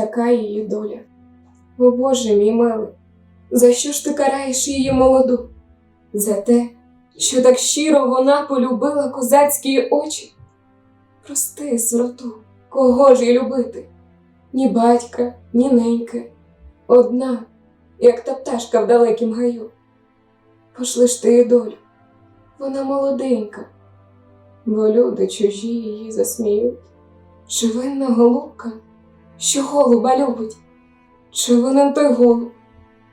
така її доля. О Боже мій милий, за що ж ти караєш її молоду? За те, що так щиро вона полюбила козацькі очі? Прости, сироту, кого ж їй любити? Ні батька, ні неньки, одна, як та пташка в далекім гаю. Пошли ж ти її долю, вона молоденька, бо люди чужі її засміють. Чи винна голубка, що голуба любить? Чи винен той голуб,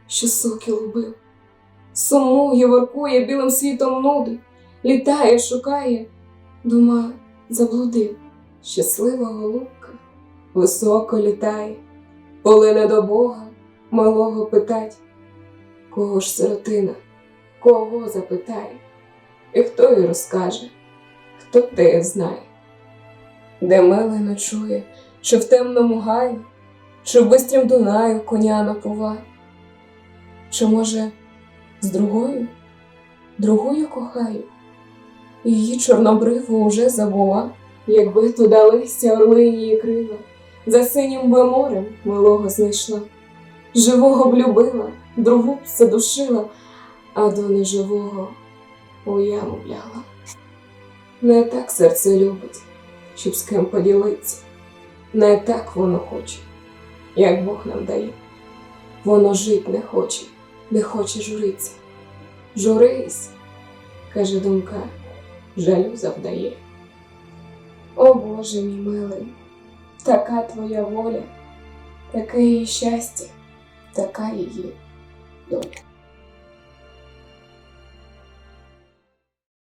що сокіл убив? Сумує, воркує, білим світом нудить, літає, шукає, дума заблудив. Щаслива голубка високо літає, полине до Бога, малого питать, кого ж сиротина, кого запитає, і хто їй розкаже, хто те знає, де милий ночує, чи в темному гаю, чи в бистрім Дунаю коня напува, чи, може, з другою, другою кохаю, її чорнобриву уже забула, якби туди листя орлині крила, за синім би морем милого знайшла, живого б любила, другу б задушила, а до неживого у яму вляла. Не так серце любить, щоб з ким поділиться, не так воно хоче, як Бог нам дає. Воно жить не хоче, не хоче журиться. Журись, каже думка, жалю завдає. О Боже мій милий, така твоя воля, таке її щастя, така її доля.